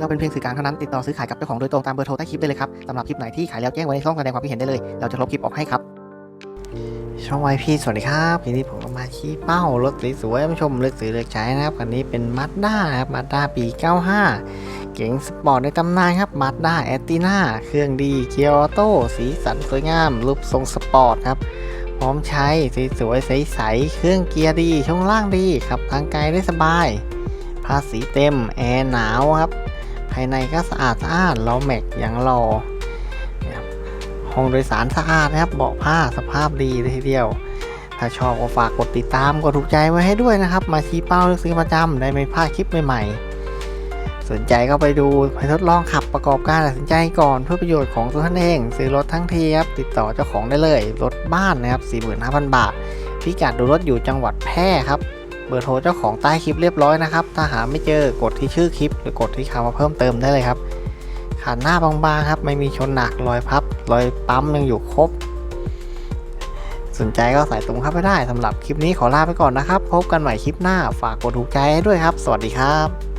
เราเป็นเพียงสื่อกลางเท่านั้นติดต่อซื้อขายกับเจ้าของโดยตรงตามเบอร์โทรใต้คลิปได้เลยครับสำหรับคลิปไหนที่ขายแล้วแจ้งไว้ในช่องแสดงความคิดเห็นได้เลย เราจะลบคลิปออกให้ครับ ช่องไวพีสวัสดีครับทีนี้ผมก็มาชี้เป้ารถสวยๆมาชมเลือกซื้อเลือกใช้นะครับคันนี้เป็นมาด้าครับมาด้าปี 95 เก๋งสปอร์ตในตำนานครับมาด้าแอตติน่าเครื่องดีเกียร์ออโต้สีสันสวยงาม รูปทรงสปอร์ตครับพร้อมใช้สีสวยใสๆเครื่องเกียร์ดีช่วงล่างดีขับทางไกลได้สบายภาษีเต็มแอร์หนาวครับ ภายในก็สะอาดสะอาดล้อแม็กอย่างรอห้องโดยสารสะอาดนะครับ เบาะผ้าสภาพดีเลยทีเดียว ถ้าชอบก็ฝากกดติดตามกดถูกใจไว้ให้ด้วยนะครับ มาชี้เป้าเลือกซื้อประจำได้ไม่พลาดคลิปใหม่ๆ สนใจก็ไปดูไปทดลองขับประกอบการตัดสินใจก่อนเพื่อประโยชน์ของตัวท่านเอง ซื้อรถทั้งทีครับติดต่อเจ้าของได้เลย รถบ้านนะครับ45,000 บาทพิกัดดูรถอยู่จังหวัดแพร่ครับ เบอร์โทรเจ้าของใต้คลิปเรียบร้อยนะครับ ถ้าหาไม่เจอกดที่ชื่อคลิป หรือกดที่คำว่าเพิ่มเติมได้เลยครับขาหน้าบางๆครับ ไม่มีชนหนักรอยพับรอยปั๊มยังอยู่ครบ สนใจก็ใส่ตรงเข้าไปได้สำหรับคลิปนี้ขอลาไปก่อนนะครับ พบกันใหม่คลิปหน้าฝากกดถูกใจด้วยครับ สวัสดีครับ